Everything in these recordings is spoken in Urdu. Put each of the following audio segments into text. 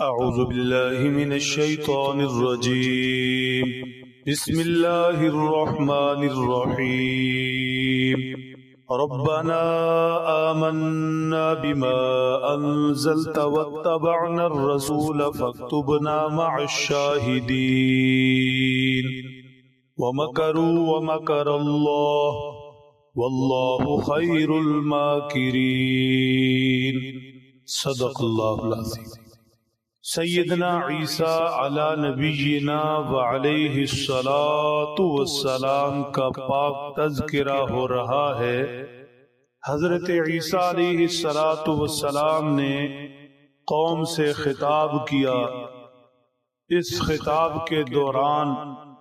أعوذ بالله من الشيطان الرجيم. بسم الله الرحمن الرحيم. ربنا آمنا بما أنزلت واتبعنا الرسول فاكتبنا مع الشاهدين. ومكروا ومكر الله. والله خير الماكرين. صدق الله العظيم. سیدنا عیسیٰ علی نبینا وعلیہ الصلاة والسلام کا پاک تذکرہ ہو رہا ہے۔ حضرت عیسیٰ علیہ الصلاة والسلام نے قوم سے خطاب کیا۔ اس خطاب کے دوران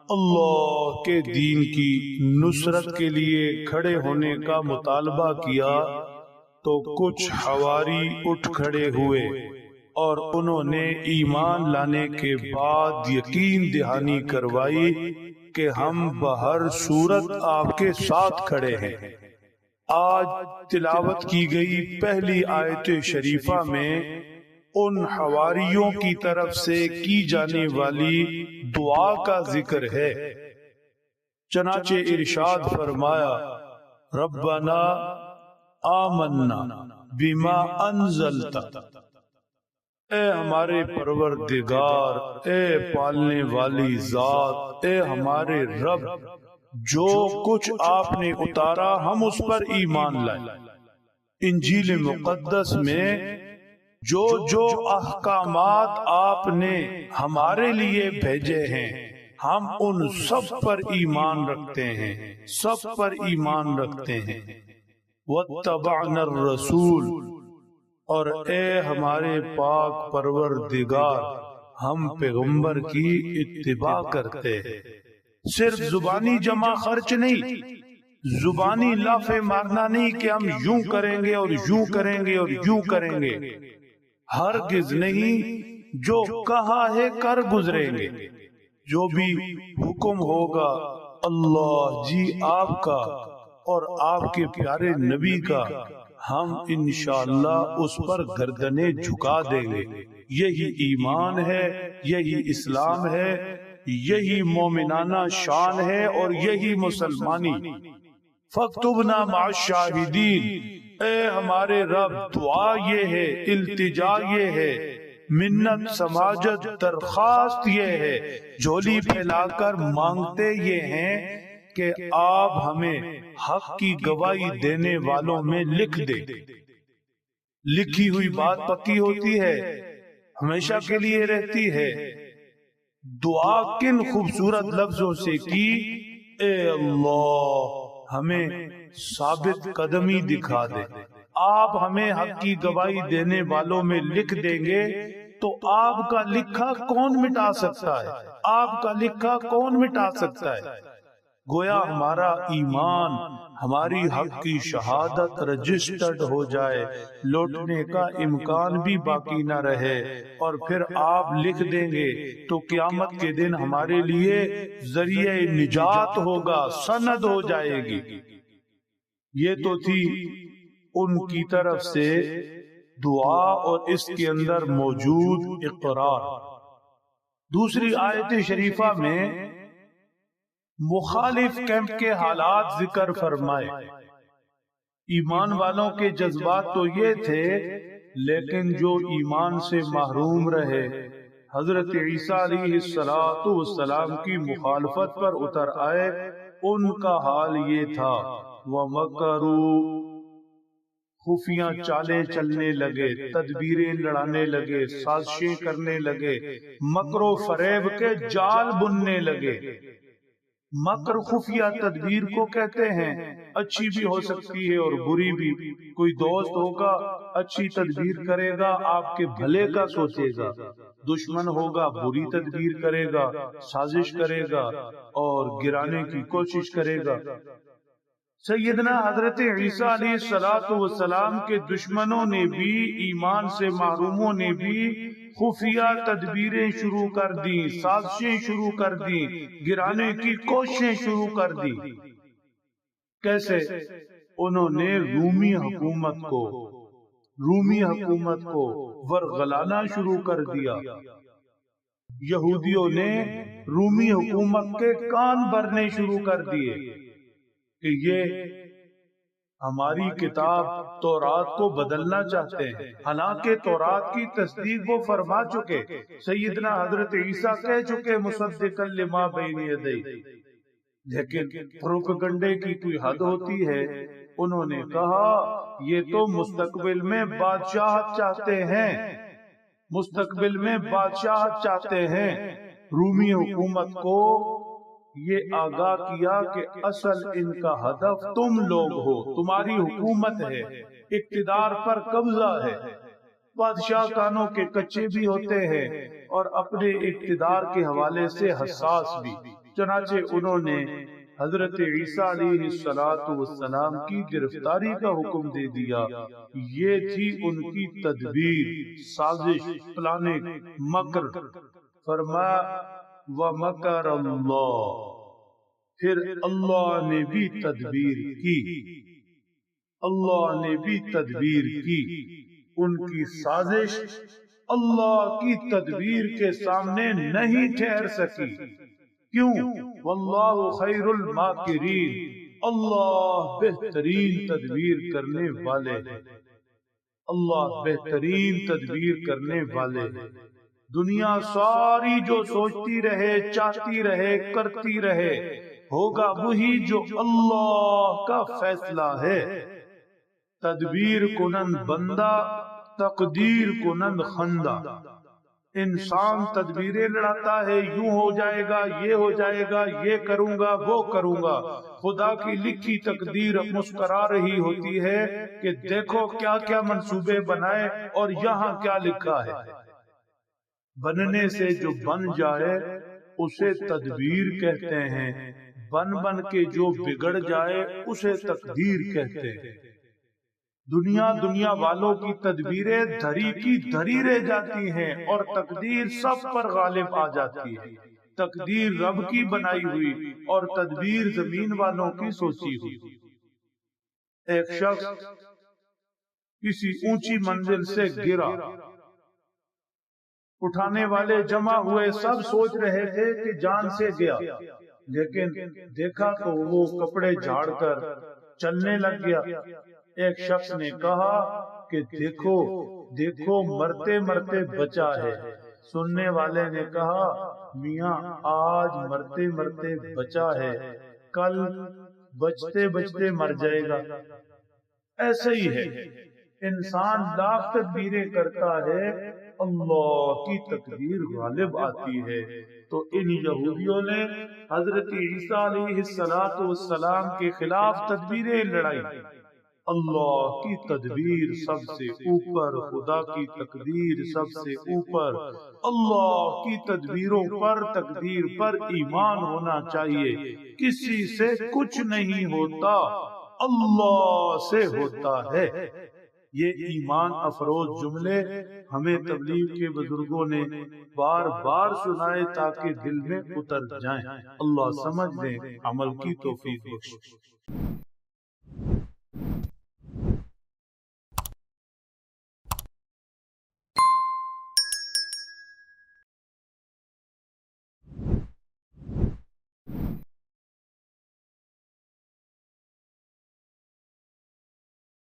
اللہ کے دین کی نصرت کے لیے کھڑے ہونے کا مطالبہ کیا تو کچھ حواری اٹھ کھڑے ہوئے۔ اور انہوں نے ایمان لانے کے بعد یقین دہانی کروائی کہ ہم بہر صورت آپ کے ساتھ کھڑے ہیں۔ آج تلاوت کی گئی پہلی آیت شریفہ میں ان حواریوں کی طرف سے کی جانے والی دعا کا ذکر ہے۔ چنانچہ ارشاد فرمایا، ربنا آمنا بما انزلتا اے ہمارے پروردگار، اے پالنے والی ذات، اے ہمارے رب، جو کچھ آپ نے اتارا، ہم اس پر ایمان لائے۔ انجیل مقدس میں جو جو احکامات آپ نے ہمارے لیے بھیجے ہیں، ہم ان سب پر ایمان رکھتے ہیں، سب پر ایمان رکھتے ہیں۔ وَاتَّبَعْنَا الرَّسُولِ اور اے ہمارے پاک پروردگار، ہم پیغمبر کی اتباع کرتے ہیں۔ صرف زبانی جمع خرچ نہیں، زبانی لافے مارنا نہیں کہ ہم یوں کریں گے اور یوں کریں گے اور یوں کریں گے۔ ہرگز نہیں، جو کہا ہے کر گزریں گے۔ جو بھی حکم ہوگا، اللہ جی آپ کا اور آپ کے پیارے نبی کا۔ ہم انشاءاللہ اس پر گردنے جھکا دیں گے۔ یہی ایمان ہے، یہی اسلام ہے، یہی مومنانہ شان ہے اور یہی مسلمانی۔ فَقْتُبْنَا مَعَ الشَّاهِدِينَ اے ہمارے رب، دعا یہ ہے، التجا یہ ہے۔ منت، سماجت، درخواست یہ ہے۔ جھولی پھیلا کر مانگتے یہ ہیں۔ کہ آپ ہمیں حق کی گواہی دینے والوں میں لکھ دے لکھی ہوئی بات پکی ہوتی ہے، ہمیشہ کے لیے رہتی ہے۔ دعا کن خوبصورت لفظوں سے کی؟ اے اللہ، ہمیں ثابت قدمی دکھا دے۔ آپ ہمیں حق کی گواہی دینے والوں میں لکھ دیں گے، تو آپ کا لکھا کون مٹا سکتا ہے؟ آپ کا لکھا کون مٹا سکتا ہے؟ گویا ہمارا ایمان ہماری حق کی شہادت رجسٹرڈ ہو جائے لوٹنے کا امکان بھی باقی نہ رہے۔ اور پھر آپ لکھ دیں گے تو قیامت کے دن ہمارے لیے ذریعہ نجات ہوگا سند ہو جائے گی۔ یہ تو تھی ان کی طرف سے دعا اور اس کے اندر موجود اقرار۔ دوسری آیت شریفہ میں مخالف کیمپ کے حالات ذکر فرمائے۔ ایمان والوں کے جذبات تو یہ تھے، لیکن جو ایمان سے محروم رہے، حضرت عیسیٰ علیہ السلام کی مخالفت پر اتر آئے، ان کا حال یہ تھا۔ وَمَكَرُوا۔ خفیاں چالیں چلنے لگے، تدبیریں لڑانے لگے، سازشیں کرنے لگے، مکر و فریب کے جال بننے لگے۔ مکر خفیہ تدبیر کو کہتے ہیں۔ اچھی بھی ہو سکتی ہے اور بری بھی۔ کوئی دوست ہوگا، اچھی تدبیر کرے گا، آپ کے بھلے کا سوچے گا۔ دشمن ہوگا، بری تدبیر کرے گا، سازش کرے گا اور گرانے کی کوشش کرے گا۔ سیدنا حضرت عیسیٰ علیہ السلام کے دشمنوں نے بھی ایمان سے معروموں نے بھی خفیہ تدبیریں شروع کر دی سازشیں شروع کر دی گرانے کی کوششیں شروع کر دی کیسے؟ انہوں نے رومی حکومت کو رومی حکومت کو ورغلانا شروع کر دیا۔ یہودیوں نے رومی حکومت کے کان بھرنے شروع کر دیے۔ کہ یہ ہماری کتاب تورات کو بدلنا چاہتے ہیں۔ حالانکہ تورات کی تصدیق وہ فرما چکے۔ سیدنا حضرت عیسیٰ کہہ چکے مصدق لما بین یدی۔ لیکن پروپگنڈے کی کوئی حد ہوتی ہے؟ انہوں نے کہا یہ تو مستقبل میں بادشاہ چاہتے ہیں۔ مستقبل میں بادشاہ چاہتے ہیں۔ رومی حکومت کو یہ آگاہ کیا کہ اصل ان کا ہدف تم لوگ ہو تمہاری حکومت ہے اقتدار پر قبضہ ہے۔ بادشاہ کانوں کے کچے بھی ہوتے ہیں اور اپنے اقتدار کے حوالے سے حساس بھی۔ چنانچہ انہوں نے حضرت عیسیٰ علیہ السلام کی گرفتاری کا حکم دے دیا۔ یہ تھی ان کی تدبیر سازش پلانک مکر۔ فرمایا وَمَكَرَ اللَّهِ پھر اللہ نے بھی تدبیر کی۔ اللہ نے بھی تدبیر کی۔ ان کی سازش اللہ کی تدبیر کے سامنے نہیں ٹھہر سکی۔ کیوں؟ واللہ خیر الماکرین۔ اللہ بہترین تدبیر کرنے والے۔ اللہ بہترین تدبیر کرنے والے۔ دنیا ساری جو سوچتی رہے، چاہتی رہے، کرتی رہے، ہوگا وہی جو اللہ کا فیصلہ ہے۔ تدبیر کنند بندہ، تقدیر کنند خندہ۔ انسان تدبیریں لڑاتا ہے، یوں ہو جائے گا، یہ ہو جائے گا، یہ کروں گا، وہ کروں گا۔ خدا کی لکھی تقدیر مسکرا رہی ہوتی ہے کہ دیکھو کیا کیا منصوبے بنائے اور یہاں کیا لکھا ہے۔ بننے سے جو بن جائے اسے تدبیر کہتے ہیں۔ بن بن کے جو بگڑ جائے اسے تقدیر کہتے ہیں۔ دنیا دنیا والوں کی تدبیریں دھری کی دھری رہ جاتی ہیں اور تقدیر سب پر غالب آ جاتی ہے۔ تقدیر رب کی بنائی ہوئی اور تدبیر زمین والوں کی سوچی ہوئی۔ ایک شخص کسی اونچی منزل سے گرا۔ اٹھانے والے جمع ہوئے سب سوچ رہے تھے کہ جان سے گیا۔ لیکن دیکھا تو وہ کپڑے جھاڑ کر چلنے لگ گیا۔ ایک شخص نے کہا کہ دیکھو دیکھو مرتے مرتے بچا ہے۔ سننے والے نے کہا میاں آج مرتے مرتے بچا ہے۔ کل بچتے بچتے مر جائے گا۔ ایسے ہی ہے۔ انسان لاکھ تدبیریں کرتا ہے۔ اللہ کی تقدیر غالب آتی ہے۔ تو ان یہودیوں نے حضرت عیسیٰ علیہ السلام کے خلاف تدبیریں لڑائی اللہ کی تدبیر سب سے اوپر، خدا کی تقدیر سب سے اوپر۔ اللہ کی تدبیروں پر، تقدیر پر ایمان ہونا چاہیے۔ کسی سے کچھ نہیں ہوتا، اللہ سے ہوتا ہے۔ یہ ایمان افروز جملے ہمیں تبلیغ کے بزرگوں نے بار بار سنائے تاکہ دل میں اتر جائیں۔ اللہ سمجھ دیں عمل کی توفیق بخش۔